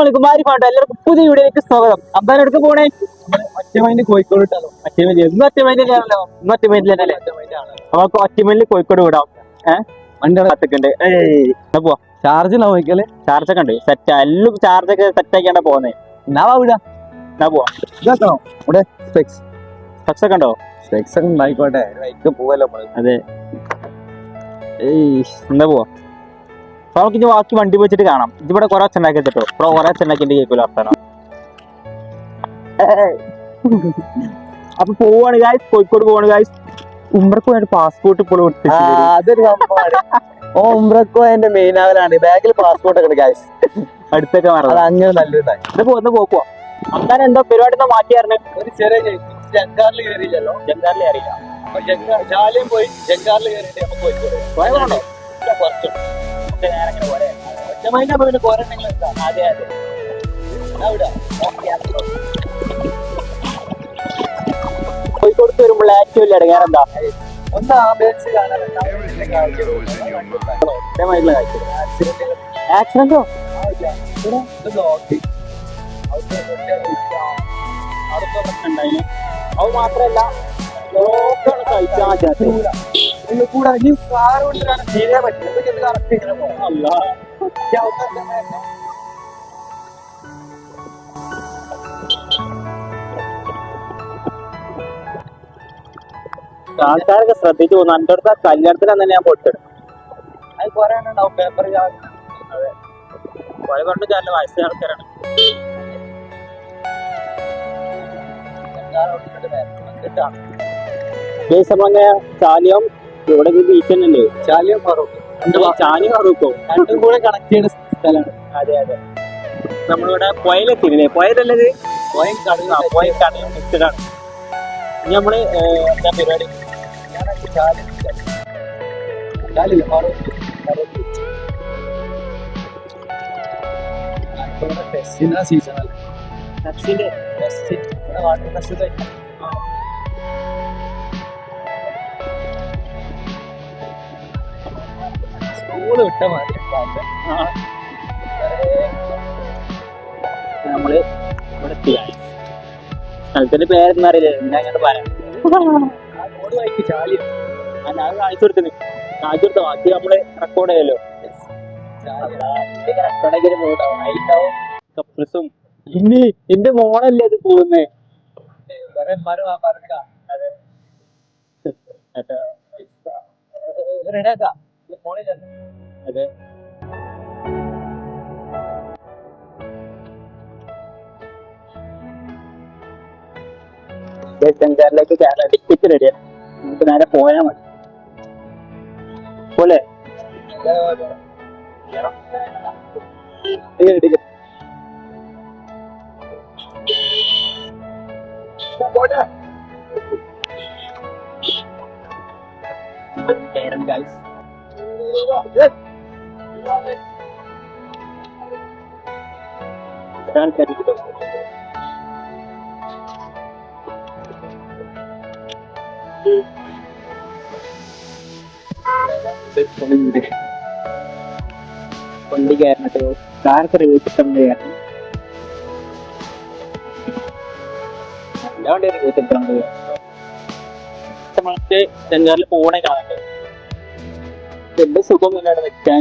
അസ്സലാമലൈക്കും മാരി ഫാണ്ട് എല്ലാവർക്കും പുതിയ വീഡിയോയിലേക്ക് സ്വാഗതം. അബ്ബാൻ എടുക്ക് പോണേ? ഒറ്റമൈൻഡ് കോഴിക്കോട് ഇട്ടാലോ ഒറ്റമൈൻഡ് ഇന്ന് ഒറ്റമൈൻഡിലാണല്ലോ ഇന്ന് ഒറ്റമൈൻഡിലല്ലേ നമുക്ക് ഒറ്റമൈൻഡിൽ കോഴിക്കോട് വിടാം. ഏഹ് വണ്ടി കാത്തിക്കണ്ട് പോവാ? ചാർജ് വയ്ക്കൽ ചാർജ് ഒക്കെ ഉണ്ട്. സെറ്റ് എല്ലാം ചാർജ് ഒക്കെ സെറ്റ് ആക്കിയാണ് പോകുന്നത് എന്നാ വിടാ. എന്നാ പോവാ? ഇതാക്കണോ ഇവിടെ സ്പെക്സ് ഒക്കെ ഉണ്ടോ? സ്പെക്സ് ഒക്കെ ഉണ്ടായിക്കോട്ടെ. ബൈക്ക് പോവല്ലോ അതെ. ഏയ്. എന്താ പോവാ? അപ്പൊ നമുക്ക് ഇനി ബാക്കി വണ്ടി വെച്ചിട്ട് കാണാം. ഇതിവിടെ കുറെ ഉണ്ടാക്കി വെച്ചിട്ടോ കൊറേ കുറെ ഒച്ച ഉണ്ടാക്കിന്റെ കേൾക്കൂല വർത്താനം? അപ്പൊ പോവാണ് ഗായ്സ് കോഴിക്കോട് പോവാണ് ഗായ്സ് ഉമ്മർക്ക് വേണ്ടി പാസ്പോർട്ട് ഇപ്പോൾ ആ, അതൊരു ഓ ഉംറക്കോ എന്റെ മെയിൻ ആവലാണ്. ബാഗിൽ പാസ്പോർട്ട് ഒക്കെ ഗായ്സ് അടുത്തൊക്കെ അത് മറന്നു അങ്ങനെ നല്ലതായി ഇത് പോകുന്ന പോക്കുവാ? അന്നാൻ എന്തോ പരിപാടി എന്താ മാറ്റിയായിരുന്നു ഒരു ചെറിയ ജങ്കാറിൽ കയറിയില്ലല്ലോ ജങ്കാറിലെ അറിയില്ല അപ്പൊ ജങ്കാർ ശാലയും പോയി ജങ്കാറിൽ കയറിയിട്ട് പോയി. കുറച്ചു. അങ്ങനെ പോരെ എന്താ കോഴിക്കോട് വരുമ്പോൾ ഏറ്റവും വലിയ ഇടങ്ങാറെന്താ ഒന്ന് ആംബുലൻസ് ആക്സിഡന്റോ അത് മാത്രല്ല ലോക്കാണ് സഹിച്ചാ ജാതി കൂടെ ഇനി കാർ കൊണ്ടിട്ടാണ് തീരെ കറക്റ്റ് ഇങ്ങനെ ആൾക്കാരൊക്കെ ശ്രദ്ധിച്ചു പോകുന്നു. എന്റെ അടുത്ത് ആ കല്യാണത്തിന് തന്നെ ഞാൻ പൊട്ടിടും അത് കുറെ ഉണ്ടാവും പേപ്പർ പോയ കൊണ്ട് നല്ല വയസ്സായ ആൾക്കാരാണ്. ദേശമങ്ങ ചാലിയം. ഇവിടെ ബീച്ച് തന്നെയല്ലേ ചാലിയം ഫറൂഖ് ചാലി അറിയിക്കോ രണ്ടും കൂടെ കണക്ട് ചെയ്യുന്ന സ്ഥലമാണ്. അതെ അതെ. നമ്മളിവിടെ പുയലെത്തിയില്ലേ പുയലല്ലത് പോയും കടലും പുയ കടലും മിക്സഡാണ് ഇനി നമ്മൾ എന്താ പരിപാടി? ഫറൂഖ് ഫറൂഖ് സീസൺ അല്ലേ? നെക്സ്റ്റിന്റെ ടെസ്റ്റ് ഇവിടെ വാട്ടർ ടെസ്റ്റ് കഴിഞ്ഞു സ്കൂൾ വിട്ട മാതിരി നമ്മൾ ഇവിടെ സ്ഥലത്തിന്റെ പേരൊന്നും അറിയില്ല ഞാൻ അങ്ങോട്ട് പറയാം പോകുന്നേ അതെ. സെഞ്ചാറിലേക്ക് കേരള ടിക്കറ്റ് റെഡിയാ നമുക്ക് നേരെ പോയാ മതി. പോലെ. ഗൈസ് വണ്ടി കയറണട്ടോ പോണേ കാണട്ടെ എന്റെ സുഖം ഏ?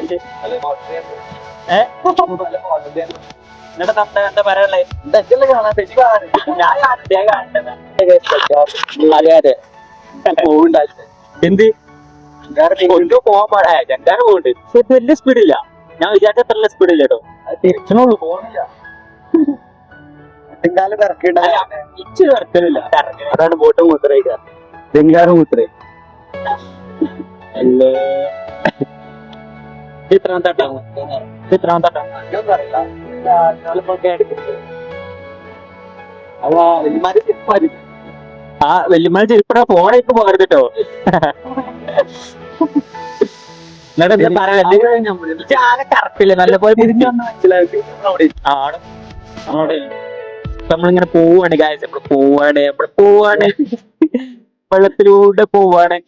എന്ത്? ഏ? എന്നിട്ട് ഞാൻ ആദ്യം അതെ എന്ത്? വലിയ സ്പീഡില്ല ഞാൻ വിചാരിച്ച അത്ര സ്പീഡ് ഇല്ല കേട്ടോ. തിരിച്ചോളൂ പോണില്ല. കാലം ഇറക്കിണ്ട ഇച്ചിരി വർക്കലില്ല അതാണ് ബോട്ട് മൂത്രയിക്ക തെങ്കാറ് മൂത്രേ. തട്ടാ. തട്ടാ. ആ വല്യമ്മ ചെരുപ്പടാ ഫോണേക്ക് പോകരുത് കേട്ടോ എന്നിട്ട് പറയാ? കറക്റ്റില്ല നല്ല പോലെ മനസ്സിലാക്കി. നമ്മളിങ്ങനെ പോവാണ് ഗായസ് നമ്മൾ പോവാണ് നമ്മൾ പോവാണ്. വെള്ളത്തിലൂടെ പോവാണ്.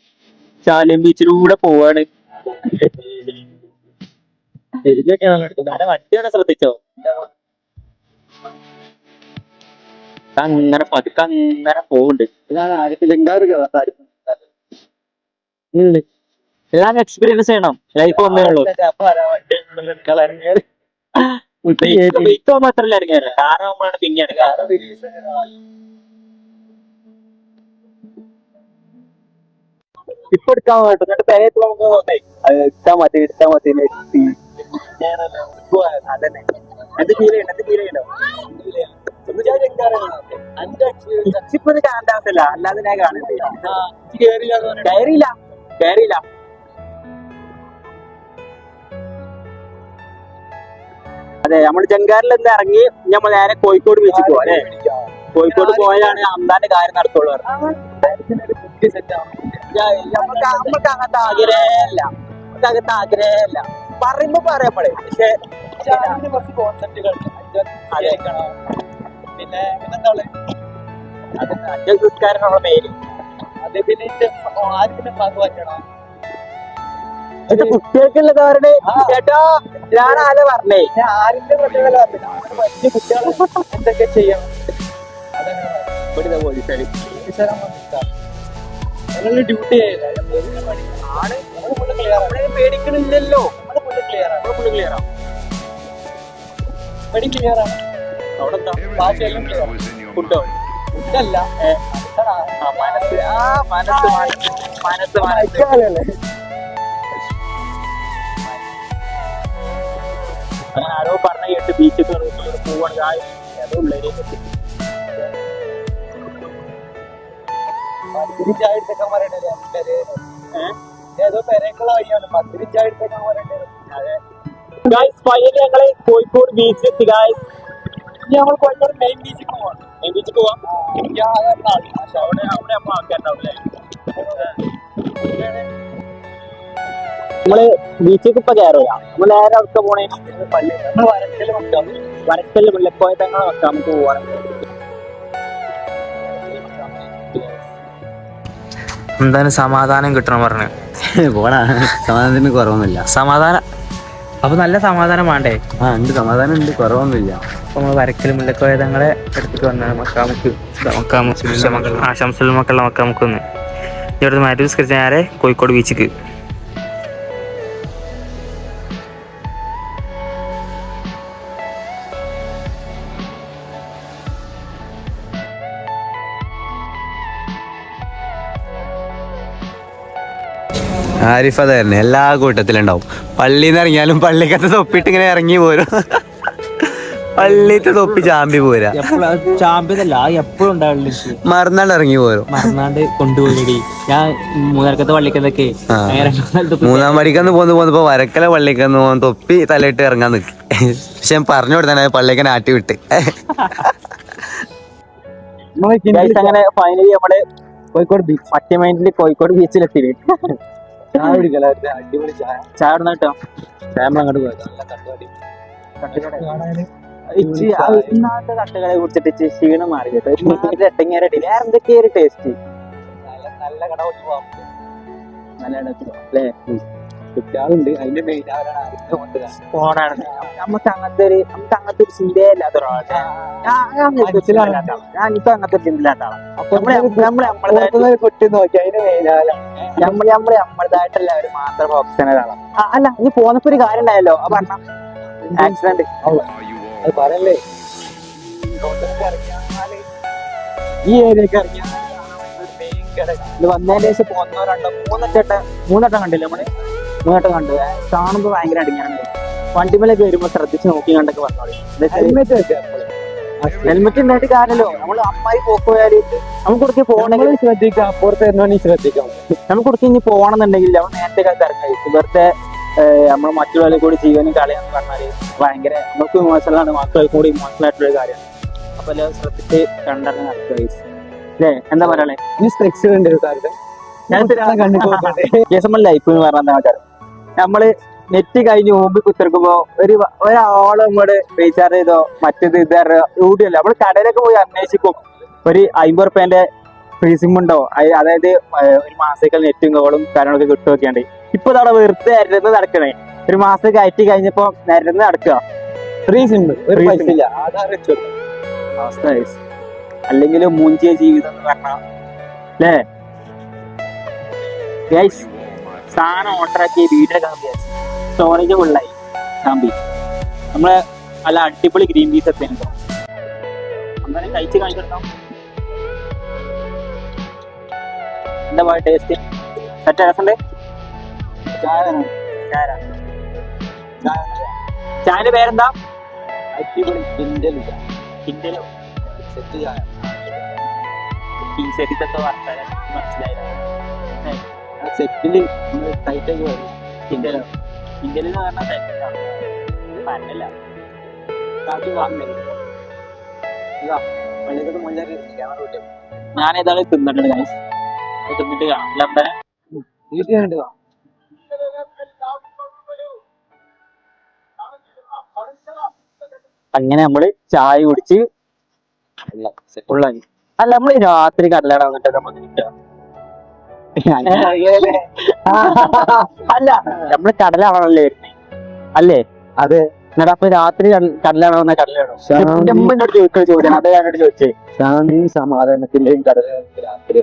ചാലിയം ബീച്ചിലൂടെ പോവാണ്. വണ്ടിയാണ് ശ്രദ്ധിച്ചോ? അങ്ങനെ പതുക്കെ അങ്ങനെ പോകുന്നുണ്ട് ഇതാണ്. എല്ലാം എക്സ്പീരിയൻസ് ചെയ്യണം. ലൈഫ് ഒന്നേ ഉള്ളൂ. ഇപ്പൊ മാത്രല്ല പിന്നെ എടുക്കാൻ വേണ്ടു എന്നിട്ട് പേരേറ്റ് നമുക്ക് തോന്നേ ഇട്ടാ മതി എടുത്താ മതി അതന്നെ. എന്ത് ഫീൽ ചെയ്യണം. എന്ത് ഫീൽ ചെയ്യണോ ഇപ്പൊ ഇത് കാണേണ്ട ആവശ്യമില്ല അല്ലാതെ ഞാൻ കാണുന്നില്ല. കയറിയില്ല കയറിയില്ല അതെ നമ്മൾ ജങ്കാറിൽ നിന്ന് ഇറങ്ങി നമ്മൾ നേരെ കോഴിക്കോട് ബീച്ചിൽ പോവാ അല്ലേ? കോഴിക്കോട് പോയാണ് അന്താന്റെ കാര്യം നടത്തുള്ളൂ നമ്മൾക്ക് നമുക്ക് അങ്ങനത്തെ ആഗ്രഹമില്ല നമുക്ക് അങ്ങനത്തെ ആഗ്രഹമില്ല പറയുമ്പോ പറയാം പക്ഷെ കുറച്ച് കോൺസെപ്റ്റുകൾ പിന്നെ പിന്നെന്താ അത് അഞ്ചൽ സംസ്കാരമുള്ള മെയിൻ അത് പിന്നെ ആർക്കിനെ ഭാഗമാക്കണം ഇത് കുട്ടികൾക്കുള്ള ധാരണ? ചേട്ടാ ഞാൻ ആല പറഞ്ഞേ. ആരിന്റെ പ്രത്യേകത വലിയ കുട്ടികൾ എന്തൊക്കെ ചെയ്യണം ഇവിടുത്തെ പോലീസുകാര് ഞങ്ങൾ ഡ്യൂട്ടി ആണ്. പേടിക്കണില്ലല്ലോ. ക്ലിയർ ആണ്. നമ്മൾ ക്ലിയർ ആണ്. അവിടെ ബാക്കിയെല്ലാം ക്ലിയർ ഫുഡോ ഫുഡല്ല മനസ്സ്. ആ മനസ്സ് മനസ്സ്. മനസ്സ് മനസ്സ്. അങ്ങനെ ആരോ പറഞ്ഞ കേട്ട് ബീച്ച് ഗായ്സ് ഫൈനലി ഞങ്ങൾ കോഴിക്കോട് ബീച്ചിൽ എത്തി ഗായ്സ് നമ്മൾ കോഴിക്കോട് മെയിൻ ബീച്ചിൽ പോവാണ് ബീച്ചിൽ പോവാം പക്ഷെ അവിടെ അവിടെ അമ്മ ആൾക്കാരുണ്ടാവില്ലേ നമ്മൾ ബീച്ചിലേക്ക് ഇപ്പൊ കയറില്ല നമ്മൾ നേരെ അവിടുത്തെ പോണേ പള്ളി നമ്മൾ വരക്കൽ വെക്കാം വരക്കൽ മുല്ലക്കോയ തങ്ങളെ വെക്കാം നമുക്ക് പോവാണെങ്കിൽ എന്തായാലും സമാധാനം കിട്ടണം പറഞ്ഞു. പോടാ സമാധാനത്തിന് കുറവൊന്നുമില്ല. സമാധാനം അപ്പൊ നല്ല സമാധാനം വേണ്ടേ? ആ ഉണ്ട് സമാധാനം ഉണ്ട് കുറവൊന്നുമില്ല. അപ്പൊ നമ്മൾ വരക്കൽ മുല്ലക്കോയതങ്ങളെ എടുത്തിട്ട് വന്നാണ് മക്കാമുക്ക്. മക്കാമുക്ക്. ആ ശംസുൽ മക്കളുടെ മക്കാമുക്ക് ഒന്ന്. ഇവിടുത്തെ മാറ്റി നേരെ കോഴിക്കോട് ബീച്ചിക്ക് ആരിഫ് അതായിരുന്നു എല്ലാ കൂട്ടത്തിലുണ്ടാവും. പള്ളിയിൽ നിന്ന് ഇറങ്ങിയാലും പള്ളിക്കത്തെ തൊപ്പിട്ട് ഇങ്ങനെ ഇറങ്ങി പോരും. പള്ളിത്തെ തൊപ്പി ചാമ്പി പോരാ. ചാമ്പ്യതല്ല എപ്പോഴും മറന്നാണ്ട് ഇറങ്ങി പോരും. മറന്നാണ്ട് കൊണ്ടുപോയി ഞാൻ മൂന്നരക്കത്തെ പള്ളിക്കതൊക്കെ ആ. മൂന്നാം പടിക്കന്ന് പോന്ന് പോന്നപ്പോ വരക്കല പള്ളിക്കന്ന് പോകാൻ തൊപ്പി തലയിട്ട് ഇറങ്ങാൻ നിൽക്കി പക്ഷെ ഞാൻ പറഞ്ഞു കൊടുത്തേ പള്ളിക്കനെ ആട്ടി വിട്ട്. അങ്ങനെ ഫൈനലി നമ്മൾ കോഴിക്കോട് ബീച്ച് മറ്റേ മൈൻഡിൽ കോഴിക്കോട് ബീച്ചിലെത്തി ചായ കുടിക്കലായിരുന്നു. അടിപൊളി ചായ. ചായ ഇടുന്ന കേട്ടോ? ചായ അങ്ങോട്ട് പോയത് ഇച്ചി ആ ഇന്നാളത്തെ തട്ടുകളെ കുടിച്ചിട്ട് ഇച്ചി ക്ഷീണം മാറി കേട്ടോ എട്ടങ്ങേരടി വേറെ എന്തൊക്കെയാ ഒരു ടേസ്റ്റ് നല്ല നല്ല കട കൊണ്ട് പോകാം നല്ല അല്ലേ? കുട്ടികളുണ്ട് അതിന്റെ മെയിൻ ഫോണാണ് നമുക്ക് അങ്ങനത്തെ ഒരു നമുക്ക് അങ്ങനത്തെ ഒരു ചിന്തയേ ഒരാളാണ് അങ്ങനത്തെ ഒരു നമ്മളെ നമ്മളെ കുട്ടി നോക്കി അതിന്റെ മെയിൻ നമ്മൾ നമ്മൾ നമ്മളതായിട്ടുള്ള ഒരു മാത്രം ഓപ്ഷനലാണ് അല്ല ഇനി പോന്നപ്പോ ഒരു കാര്യം ഉണ്ടായല്ലോ. ആ പറഞ്ഞ. ആക്സിഡന്റ് അത് പറയല്ലേ? ഈ ഏരിയക്ക് ഇറങ്ങിയാൽ വന്നതിന് ശേഷം പോന്നോ രണ്ടോ മൂന്നെട്ടം കണ്ടില്ല നമ്മൾ? മൂന്നെട്ടം കണ്ടു. കാണുമ്പോ ഭയങ്കര അടിഞ്ഞാണ് വണ്ടിമേലേക്ക് വരുമ്പോ ശ്രദ്ധിച്ച് നോക്കി കണ്ടൊക്കെ വന്നോളി. ഹെൽമെറ്റ് ഹെൽമെറ്റ് ഉണ്ടായിട്ട് കാര്യമല്ലോ. നമ്മൾ അമ്മായി പോക്ക് പോയാൽ നമുക്ക് കൊടുത്ത് പോകണമെങ്കിൽ ശ്രദ്ധിക്കാം. അപ്പുറത്ത് ശ്രദ്ധിക്കാം. നമുക്ക് കൊടുത്ത് ഇനി പോകണമെന്നുണ്ടെങ്കിൽ അവൻ നേരത്തെ തിരക്കായി. വെറുതെ നമ്മൾ മറ്റുള്ളവരെ കൂടി ജീവനും കളയാന്ന് പറഞ്ഞാൽ ഭയങ്കര നമുക്ക് ഇമോഷണലാണ് മക്കളെ കൂടി ഇമോഷണൽ ആയിട്ടുള്ള കാര്യമാണ്. അപ്പൊ എല്ലാവരും ശ്രദ്ധിച്ച് കണ്ടറിഞ്ഞ് നടക്കുക അല്ലേ? എന്താ പറയാ ഈ സ്ട്രെക്സ് ഉണ്ട് സാറിന്റെ ഞാൻ ലൈഫ് എന്ന് പറഞ്ഞാൽ നമ്മൾ നെറ്റ് കഴിഞ്ഞ് മുമ്പ് കുത്തിറക്കുമ്പോ ഒരു ഒരാളും ഇങ്ങോട്ട് റീചാർജ് ചെയ്തോ മറ്റേത് ഇത് ഊടിയല്ല നമ്മൾ കടയിലൊക്കെ പോയി അന്വേഷിക്കും. ഒരു അമ്പത് റുപ്യന്റെ ഫ്രീസിംഗ് ഉണ്ടോ? അതായത് ഒരു മാസത്തേക്ക് നെറ്റും കോളും കാര്യങ്ങളൊക്കെ കിട്ടുമൊക്കെയുണ്ട് ഇപ്പൊ അവിടെ വെറുതെ അരുന്ന് നടക്കണേ. ഒരു മാസം കയറ്റി കഴിഞ്ഞപ്പോ നരുന്ന് നടക്കുക. ഫ്രീ സിം ഒരു Free പൈസ ഇല്ല അവസ്ഥ അല്ലെങ്കിൽ മൂഞ്ചിയ ജീവിതം എന്ന് പറഞ്ഞ അല്ലേ ഗൈസ് സാധനം ഓർഡർ ആക്കി വീഡിയോ സ്റ്റോറേജ് ഫുള്ളായി കമ്പി നമ്മൾ നല്ല അടിപൊളി ഗ്രീൻ പീസ് എത്തുന്നുണ്ടോ അങ്ങനെ കഴിച്ച് കാണിക്കണം എന്താ ടേസ്റ്റ് സെറ്റ് രസമുണ്ട് ചായന്റെ പേരെന്താ? അടിപൊളി കിൻഡലു കിൻഡലോ. സെറ്റ് ചായ ഈ ഷർട്ടിലൊക്കെ വർത്താനം മനസ്സിലായില്ല. സെറ്റിൽ ടൈറ്റ് ആക്കി വരും കിൻഡലോ കിൻഡൽ എന്ന് പറഞ്ഞാൽ സെറ്റാണ് പന്നല്ല ഞാൻ ഏതാണ് തിന്നിട്ടുണ്ട്. ഇത് തിന്നിട്ട് കാണാം. ലംബനെ അങ്ങനെ നമ്മൾ ചായ കുടിച്ച് അല്ല നമ്മൾ രാത്രി കടലട വന്നിട്ട് നമ്മൾ കിട്ടുക അല്ല നമ്മൾ കടലാണല്ലേ അല്ലേ? അതെ. എന്നിട്ട് അപ്പൊ രാത്രി കടലാണോ? എന്നാ കടലാണോ എന്നോട് ചോദിക്കുന്ന ചോദ്യം അത് ഞാനോട് ചോദിച്ചേ. സമാധാനത്തിന്റെയും കടലിന്റെ രാത്രി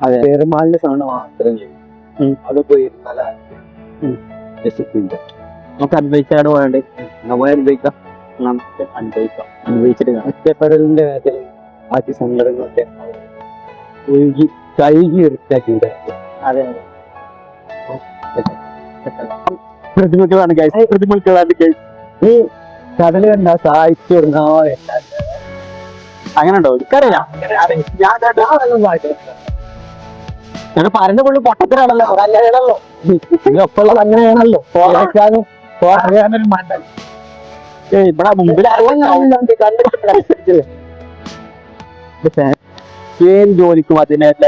അതെ. പെരുമാളിന്റെ സാധനം മാത്രം അത് പോയി നമുക്ക് അനുഭവിച്ചാണ് പോകണ്ടേ. നമ്മൾ അനുഭവിക്കാം. നമുക്ക് അനുഭവിക്കാം. അനുഭവിച്ചിട്ട് കാണാം. ഒറ്റപ്പെടലിന്റെ കാര്യത്തിൽ ബാക്കി സങ്കടങ്ങളൊക്കെ ഒഴുകി വൃത്തിയാക്കിയിട്ട് അതെ. ഗൈസ് ഗൈസ് ഈ കണ്ട സാഹിത്യം അങ്ങനെ ഉണ്ടോ എനിക്കറിയില്ല. ഞങ്ങൾ പറഞ്ഞ പുള്ളി പൊട്ടത്തിലാണല്ലോ അങ്ങനെയാണല്ലോ. ഒപ്പമുള്ളത് അങ്ങനെയാണല്ലോ. പോരാക്കാനും പോരാനൊരു മണ്ടൻ. ഏയ് ഇവിടെ മുമ്പിൽ ഏത് ജോലിക്കും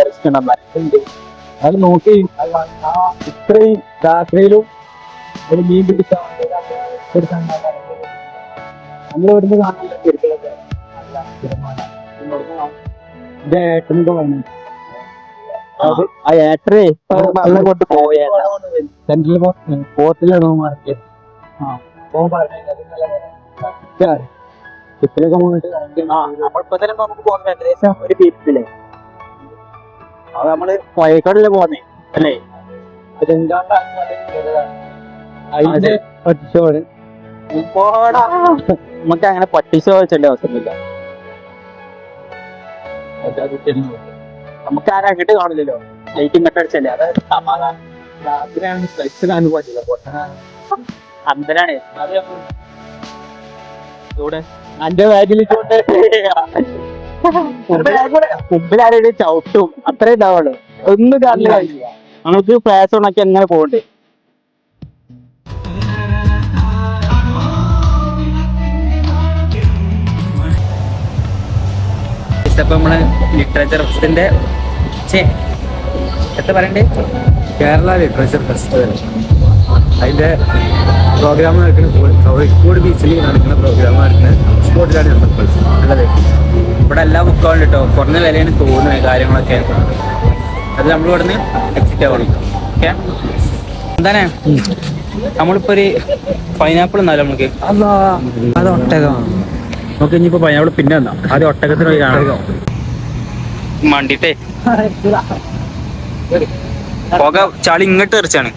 റിസ്ക് ഉണ്ടെന്ന് അത് നോക്കി ഇത്രയും രാത്രിയിലും ഒരു മീൻ പിടിക്കാൻ നമ്മൾ ഇവിടുന്ന് നല്ല ഏട്ടനൊക്കെ വേണം ആ ഏട്ടനെ പോയേ സെൻട്രൽ പോർട്ടിലാണ് മാർക്കറ്റ് ആ പോകാൻ പറഞ്ഞു നമ്മളിപ്പോ തന്നെ നമുക്ക് പോകാൻ ഏകദേശം ഒരു പീപ്പില്ലേ അത് നമ്മൾ കോയക്കാടല്ലേ പോന്നേ അല്ലേ? അതിന്റെ ഒറ്റോട് പോടാ. നമുക്ക് അങ്ങനെ പട്ടിച്ചു വെച്ചല്ലേ അവസരമില്ല നമുക്ക് ആരും അങ്ങോട്ട് കാണില്ലല്ലോ. ലൈറ്റ് ഇങ്ങോട്ട് അടിച്ചല്ലേ? അത് സമാധാനം. രാത്രിയാണ് പൊട്ടനാണ് ഇവിടെ എന്റെ ബാഗിൽ മുമ്പിലാരുടെ ചവിട്ടും. അത്രേ ഉണ്ടാവുള്ളൂ. ഒന്നും കാണില്ല നമുക്ക് ഫ്ലാഷ് ഉണക്കി അങ്ങനെ പോകണ്ടേ ഇപ്പൊ നമ്മൾ ലിറ്ററേച്ചർ ഫെസ്റ്റിന്റെ എത്ര പറയണ്ടേ? കേരള ലിറ്ററേച്ചർ ഫെസ്റ്റിവൽ അതിന്റെ പ്രോഗ്രാം നടക്കുന്ന കോഴിക്കോട് ബീച്ചിൽ നടക്കുന്ന പ്രോഗ്രാം നടക്കുന്ന സ്പോട്ടിലാണ് നമ്മൾ ഉള്ളത് ഇവിടെ എല്ലാ ബുക്കും ഉണ്ട് കേട്ടോ കുറഞ്ഞ വിലയാണ് തോന്നുന്നത് കാര്യങ്ങളൊക്കെ. അത് നമ്മൾ ഇവിടുന്ന് എക്സിറ്റ് ആവണം. ഓക്കെ? എന്താണ്? നമ്മളിപ്പോ ഒരു പൈനാപ്പിൾ എന്നാലും നമുക്ക് അത് ഒട്ടകം. നമുക്ക് ഇനിയിപ്പോ പൈനാപ്പിൾ പിന്നെ എന്നാ ആദ്യം ഒട്ടകത്തിന് പോയി കാണാം മണ്ടിട്ടേ പുക ചളി ഇങ്ങോട്ട് എറിച്ചാണ്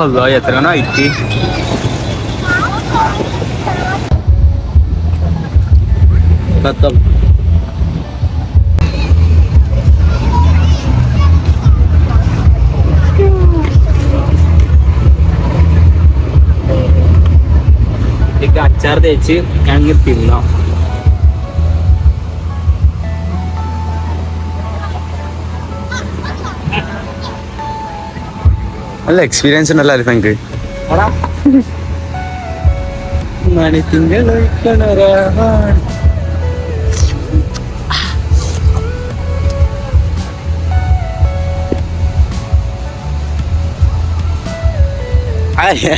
അല്ലോ എത്രയാണ് ഹൈറ്റ് കത്തം ഇതൊക്കെ അച്ചാർ തേച്ച് ഞാൻ ഇങ്ങനെ തിന്നാം നല്ല എക്സ്പീരിയൻസ് ഉണ്ടല്ലോ അലിഫ് എനിക്ക്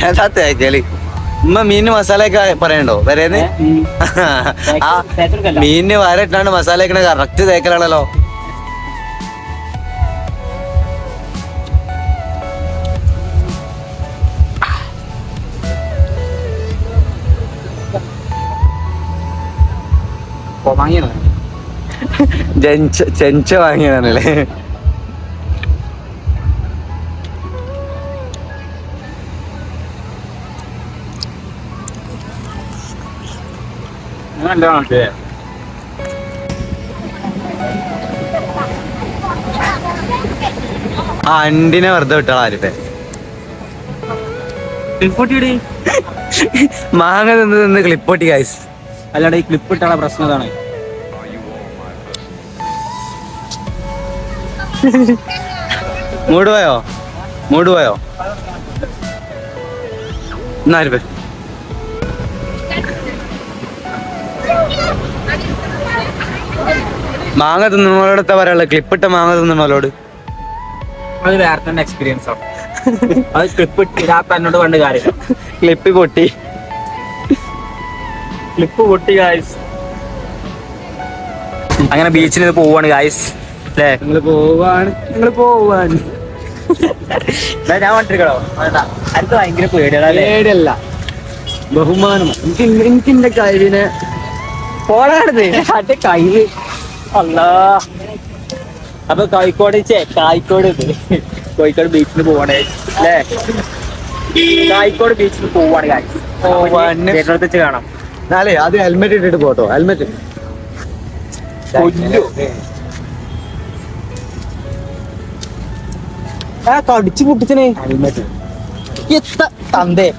ഏതാ തേക്കൽ ഉമ്മ മീനിന് മസാല ഒക്കെ പറയണ്ടോ വരേന്ന് ആ മീനിന് വരട്ടാണ് മസാല വെക്കണ കറക്റ്റ് തേക്കലാണല്ലോ. ജനിച്ച ചെഞ്ച വാങ്ങിയതാണല്ലേ ആ അണ്ടിനെ വെറുതെ വിട്ടാളാ ആരിപ്പേ. മാങ്ങ നിന്ന് നിന്ന് ക്ലിപ്പൊട്ടി ഗൈസ് അല്ലാണ്ട് ഈ ക്ലിപ്പ് ഇട്ടാണ് പ്രശ്നം അതാണ് മൂട് പോയോ മൂട് പോയോ എന്നാരിപ്പേ മാങ്ങ തിന്നണോട് എന്താ പറയാനുള്ളത് ക്ലിപ്പിട്ട മാങ്ങ തിന്നുന്നവരോട്. അത് വേറെ തന്നെ എക്സ്പീരിയൻസ് ആണ്. അത് ക്ലിപ്പ് ഇടാത്ത എന്നോട് പണ്ട് കാര്യം. ക്ലിപ്പ് പൊട്ടി. ക്ലിപ്പ് പൊട്ടി ഗായ്സ് അങ്ങനെ ബീച്ചിൽ ഇത് പോവാണ് ഗായ്സ് അല്ലേ നിങ്ങൾ പോവാണ്. നിങ്ങൾ പോവാണ്. ഞാൻ വണ്ടിരിക്കണോ അടുത്ത് ഭയങ്കര പേടിയല്ല. ബഹുമാനം. എനിക്ക് എനിക്ക് എന്റെ കഴിവിനെ പോടാണത്. അന്റെ കഴിവ്. അല്ലാ അപ്പൊ കോഴിക്കോട് ചേ കായിക്കോട് കോഴിക്കോട് ബീച്ചിൽ പോവാണേ. അല്ലേ കായിക്കോട് ബീച്ചിൽ പോവാണ്. വെച്ച് കാണാം. നാളെ ആദ്യം ഹെൽമെറ്റ് ഇട്ടിട്ട് പോട്ടോ. ഹെൽമെറ്റ് കൊല്ലു. ആ കടിച്ചു പൊട്ടിച്ചനെ. ഹെൽമെറ്റ് എത്ത തന്തേ.